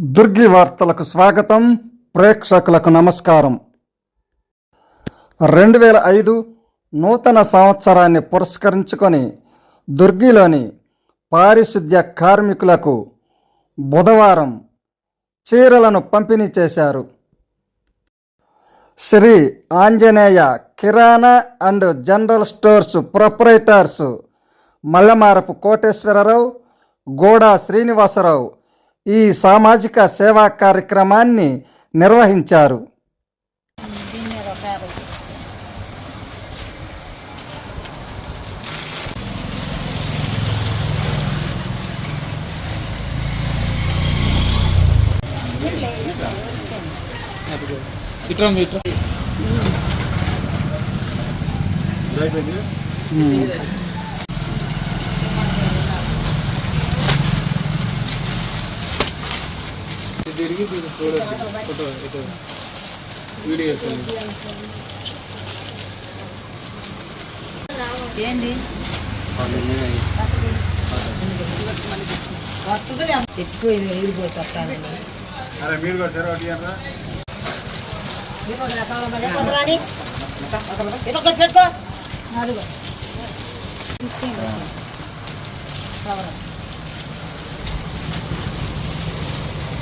దుర్గి వార్తలకు స్వాగతం ప్రేక్షకులకు నమస్కారం. రెండు వేల ఐదు నూతన సంవత్సరాన్ని పురస్కరించుకొని దుర్గిలోని పారిశుద్ధ్య కార్మికులకు బుధవారం చీరలను పంపిణీ చేశారు. Shri Anjaneya kirana and general stores proprietors Mallamarapu Koteswararao Goda Srinivasarao ఈ సామాజిక సేవా కార్యక్రమాన్ని నిర్వహించారు. ఇట్రా ఇట్రా తిరిగి ఫోటో ఇటు వీడియో ఏంది? ఎక్కువ మీరు అడిగారా పెట్టుకో.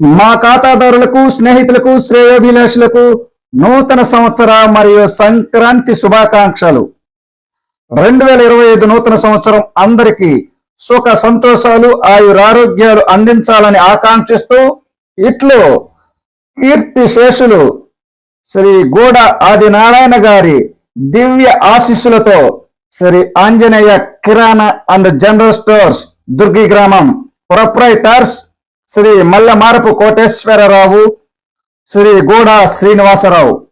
మా ఖాతాదారులకు స్నేహితులకు శ్రేయోభిలాషులకు నూతన సంవత్సర మరియు సంక్రాంతి శుభాకాంక్షలు. రెండు వేల ఇరవై ఐదు నూతన సంవత్సరం అందరికీ సుఖ సంతోషాలు ఆయురారోగ్యాలు అందించాలని ఆకాంక్షిస్తూ ఇట్లు కీర్తి శేషులు శ్రీ గూడ ఆదినారాయణ గారి దివ్య ఆశీస్సులతో Shri Anjaneya kirana and general stores Durgi గ్రామం ప్రొప్రైటర్స్ శ్రీ మల్లమారపు కోటేశ్వరరావు శ్రీ గూడ శ్రీనివాసరావు.